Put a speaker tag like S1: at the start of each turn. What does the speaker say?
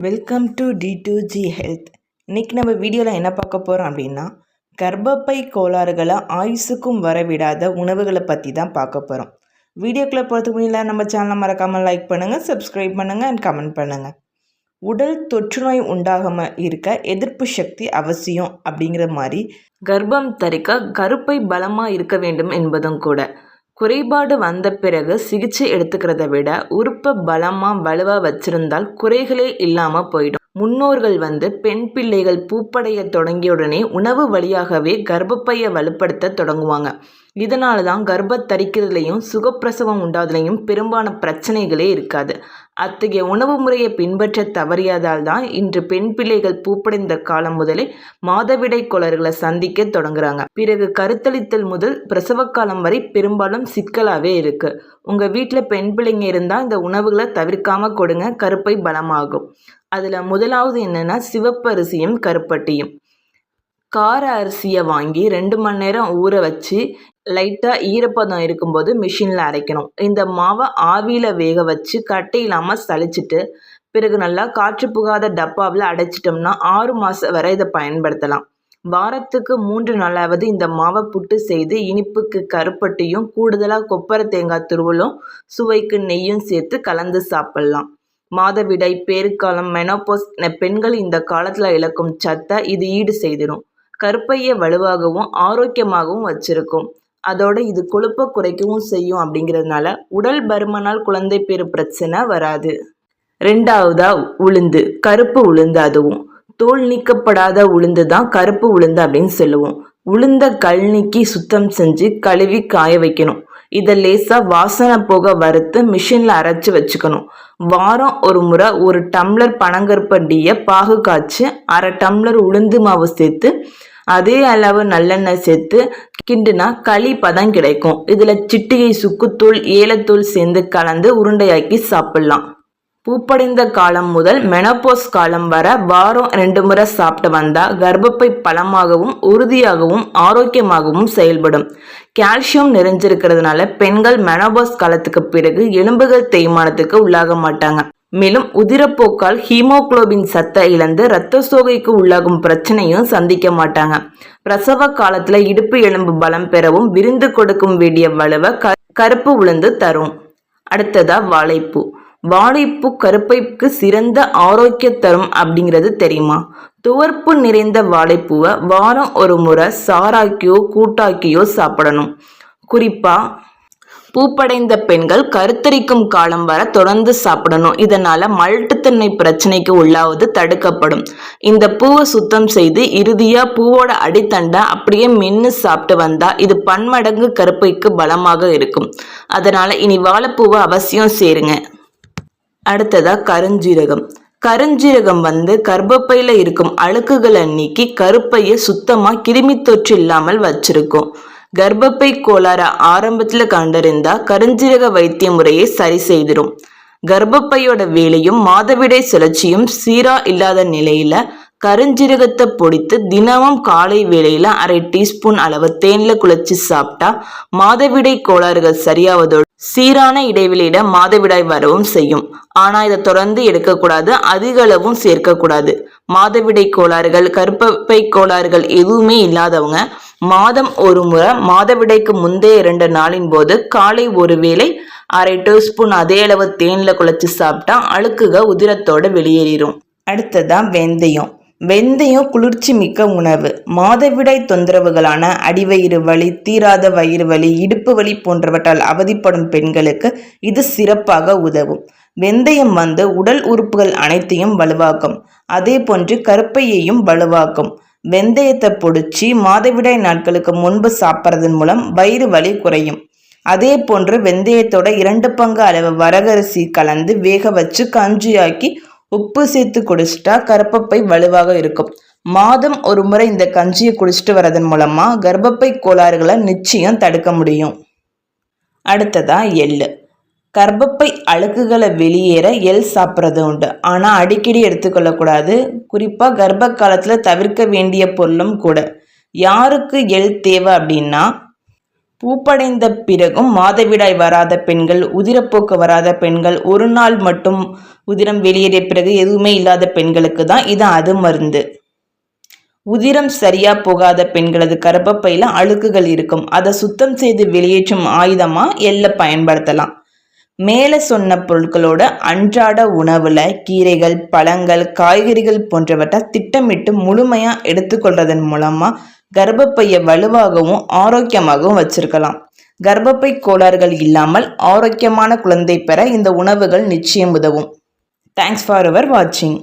S1: Welcome to T two G health இன்றைக்கி நம்ம வீடியோவில் என்ன பார்க்க போகிறோம் அப்படின்னா கர்ப்பப்பை கோளாறுகளை ஆயுசுக்கும் வரவிடாத உணவுகளை பற்றி தான் பார்க்க போகிறோம் வீடியோக்குள்ளே போகிறதுக்கு முன்னாடி நம்ம சேனலை மறக்காமல் லைக் பண்ணுங்கள் சப்ஸ்கிரைப் பண்ணுங்கள் அண்ட் கமெண்ட் பண்ணுங்கள் உடல் தொற்றுநோய் உண்டாகாமல் இருக்க எதிர்ப்பு சக்தி அவசியம் அப்படிங்கிற மாதிரி கர்ப்பம் தரிக்க கருப்பை பலமாக இருக்க வேண்டும் என்பதும் கூட. குறைபாடு வந்த பிறகு சிகிச்சை எடுத்துக்கிறத விட உறுப்பை பலமாக வலுவாக வச்சிருந்தால் குறைகளே இல்லாமல் போயிடும். முன்னோர்கள் வந்து பெண் பிள்ளைகள் பூப்படைய தொடங்கிய உணவு வழியாகவே கர்ப்பப்பையை வலுப்படுத்த தொடங்குவாங்க. இதனால தான் கர்ப்பத்தரிக்கிறதுலையும் சுகப்பிரசவம் உண்டாதுலையும் பெரும்பாலான பிரச்சனைகளே இருக்காது. அத்தகைய உணவு முறையை பின்பற்ற தவறியதால் தான் இன்று பெண் பிள்ளைகள் பூப்படைந்த காலம் முதலே மாதவிடை கொளர்களை சந்திக்க தொடங்குறாங்க. பிறகு கருத்தளித்தல் முதல் பிரசவ காலம் வரை பெரும்பாலும் சிக்கலாகவே இருக்குது உங்கள் வீட்டில் பெண் பிள்ளைங்க இருந்தால் இந்த உணவுகளை தவிர்க்காமல் கொடுங்க கருப்பை பலமாகும். அதில் முதலாவது என்னென்னா சிவப்பரிசியும் கருப்பட்டியும். கார அரிசியை வாங்கி ரெண்டு மணி நேரம் ஊற வச்சு லைட்டாக ஈரப்பதம் இருக்கும்போது மிஷினில் அரைக்கணும். இந்த மாவை ஆவியில் வேக வச்சு கட்டை இல்லாமல் சளிச்சிட்டு பிறகு நல்லா காற்று புகாத டப்பாவில் அடைச்சிட்டோம்னா ஆறு மாதம் வரை இதை பயன்படுத்தலாம். வாரத்துக்கு மூன்று நாளாவது இந்த மாவை புட்டு செய்து இனிப்புக்கு கருப்பட்டியும் கூடுதலாக கொப்பரை தேங்காய் துருவலும் சுவைக்கு நெய்யும் சேர்த்து கலந்து சாப்பிட்லாம். மாதவிடை பேருக்காலம் மெனோபோஸ் பெண்கள் இந்த காலத்தில் இழக்கும் சத்தை இது ஈடு செய்திடும். கருப்பையை வலுவாகவும் ஆரோக்கியமாகவும் வச்சிருக்கும். அதோட இது கொழுப்பை குறைக்கவும் செய்யும் அப்படிங்கிறதுனால உடல் பருமனால் குழந்தை பேரு பிரச்சனை வராது. ரெண்டாவதா உளுந்து. கருப்பு உளுந்து அதுவும். தோல் நீக்கப்படாத உளுந்து தான் கருப்பு உளுந்து அப்படின்னு சொல்லுவோம். உளுந்த கல் நீக்கி சுத்தம் செஞ்சு கழுவி காய வைக்கணும். இதை லேசாக வாசனை போக வறுத்து மிஷினில் அரைச்சி வச்சுக்கணும். வாரம் ஒரு முறை ஒரு டம்ளர் பனங்கற்பண்டியை பாகு காய்ச்சி அரை டம்ளர் உளுந்து மாவு சேர்த்து அதே அளவு நல்லெண்ணெய் சேர்த்து கிண்டுனா களி பதம் கிடைக்கும். இதில் சிட்டிகை சுக்குத்தூள் ஏலத்தூள் சேர்ந்து கலந்து உருண்டையாக்கி சாப்பிட்லாம். பூப்படைந்த காலம் முதல் மெனப்போஸ் காலம் வர வாரம் ரெண்டு முறை சாப்பிட்டு வந்தால் கர்ப்பப்பை பலமாகவும் உறுதியாகவும் ஆரோக்கியமாகவும் செயல்படும். கால்சியம் நிறைஞ்சிருக்கிறதுனால பெண்கள் மெனபோஸ் காலத்துக்கு பிறகு எலும்புகள் தேய்மானத்துக்கு உள்ளாக மாட்டாங்க. மேலும் உதிரப்போக்கால் ஹீமோக்ளோபின் சத்தை இழந்து இரத்த சோகைக்கு உள்ளாகும் பிரச்சனையும் சந்திக்க மாட்டாங்க. பிரசவ காலத்துல இடுப்பு எலும்பு பலம் பெறவும் விருந்து கொடுக்கும் வேண்டிய வலுவை கருப்பு உளுந்து தரும். அடுத்ததா வாழைப்பூ. வாழைப்பூ கருப்பைக்கு சிறந்த ஆரோக்கிய தரும் அப்படிங்கிறது தெரியுமா? துவர்ப்பு நிறைந்த வாழைப்பூவை வாரம் ஒரு முறை சாராக்கியோ கூட்டாக்கியோ சாப்பிடணும். குறிப்பா பூப்படைந்த பெண்கள் கருத்தரிக்கும் காலம் வர தொடர்ந்து சாப்பிடணும். இதனால மல்ட்டுத்தன்மை பிரச்சனைக்கு உள்ளாவது தடுக்கப்படும். இந்த பூவை சுத்தம் செய்து இறுதியா பூவோட அடித்தண்டை அப்படியே மென்னு சாப்பிட்டு வந்தா இது பன்மடங்கு கருப்பைக்கு பலமாக இருக்கும். அதனால இனி வாழைப்பூவை அவசியம் சேருங்க. அடுத்ததா கருஞ்சீரகம். கருஞ்சீரகம் வந்து கர்ப்பப்பையில் இருக்கும் அழுக்குகளை நீக்கி கருப்பையை சுத்தமாக கிருமி தொற்று இல்லாமல் வச்சிருக்கும். கர்ப்பப்பை கோளாற ஆரம்பத்தில் கண்டறிந்தா கருஞ்சீரக வைத்திய முறையை சரி செய்திடும். கர்ப்பப்பையோட வேலையும் மாதவிடை சுழற்சியும் சீரா இல்லாத நிலையில கருஞ்சீரகத்தை பொடித்து தினமும் காலை வேளையில அரை டீஸ்பூன் அளவு தேன்ல குழச்சி சாப்பிட்டா மாதவிடை கோளாறுகள் சரியாவதோடு சீரான இடைவெளியிட மாதவிடாய் வரவும் செய்யும். ஆனா இதை தொடர்ந்து எடுக்கக்கூடாது அதிக அளவும் சேர்க்கக்கூடாது. மாதவிடை கோளாறுகள் கருப்பப்பை கோளாறுகள் எதுவுமே இல்லாதவங்க மாதம் ஒரு முறை மாதவிடைக்கு முந்தைய இரண்டு நாளின் போது காலை ஒரு வேளை அரை டீஸ்பூன் அதே அளவு தேன்ல குழச்சி சாப்பிட்டா அழுக்குக உதிரத்தோட வெளியேறிடும் அடுத்ததான் வெந்தயம். வெந்தயம் குளிர்ச்சி மிக்க உணவு. மாதவிடாய் தொந்தரவுகளான அடிவயிறு வலி தீராத வயிறு வலி இடுப்பு வலி போன்றவற்றால் அவதிப்படும் பெண்களுக்கு இது சிறப்பாக உதவும். வெந்தயம் வந்து உடல் உறுப்புகள் அனைத்தையும் வலுவாக்கும். அதே போன்று கருப்பையையும் வலுவாக்கும். வெந்தயத்தை பொடிச்சு மாதவிடாய் நாட்களுக்கு முன்பு சாப்பிட்றதன் மூலம் வயிறு வலி குறையும். அதே போன்று வெந்தயத்தோட இரண்டு பங்கு அளவு வரகரிசி கலந்து வேக வச்சு கஞ்சியாக்கி உப்பு சேர்த்து குடிச்சிட்டா கர்ப்பப்பை வலுவாக இருக்கும். மாதம் ஒரு முறை இந்த கஞ்சியை குடிச்சிட்டு வரதன் மூலமாக கர்ப்பப்பை கோளாறுகளை நிச்சயம் தடுக்க முடியும். அடுத்ததா எள்ளு. கர்ப்பப்பை அழுக்குகளை வெளியேற எள் சாப்பிட்றது உண்டு. ஆனால் அடிக்கடி எடுத்துக்கொள்ளக்கூடாது. குறிப்பாக கர்ப்ப காலத்தில் தவிர்க்க வேண்டிய பொருளும் கூட. யாருக்கு எள் தேவை அப்படின்னா பூப்படைந்த பிறகும் மாதவிடாய் வராத பெண்கள் உதிரப்போக்கு வராத பெண்கள் ஒரு நாள் மட்டும் உதிரம் வெளியேறிய பிறகு எதுவுமே இல்லாத பெண்களுக்கு தான் இது அது மருந்து. உதிரம் சரியா போகாத பெண்களது கர்ப்பப்பையில அழுக்குகள் இருக்கும். அதை சுத்தம் செய்து வெளியேற்றும் ஆயுதமா? எள்ள பயன்படுத்தலாம். மேலே சொன்ன பொருட்களோட அன்றாட உணவில் கீரைகள் பழங்கள் காய்கறிகள் போன்றவற்றை திட்டமிட்டு முழுமையாக எடுத்துக்கொள்றதன் மூலமாக கர்ப்பப்பையை வலுவாகவும் ஆரோக்கியமாகவும் வச்சிருக்கலாம். கர்ப்பப்பை கோளாறுகள் இல்லாமல் ஆரோக்கியமான குழந்தை பெற இந்த உணவுகள் நிச்சயம் உதவும். தேங்க்ஸ் ஃபார் அவர் வாட்சிங்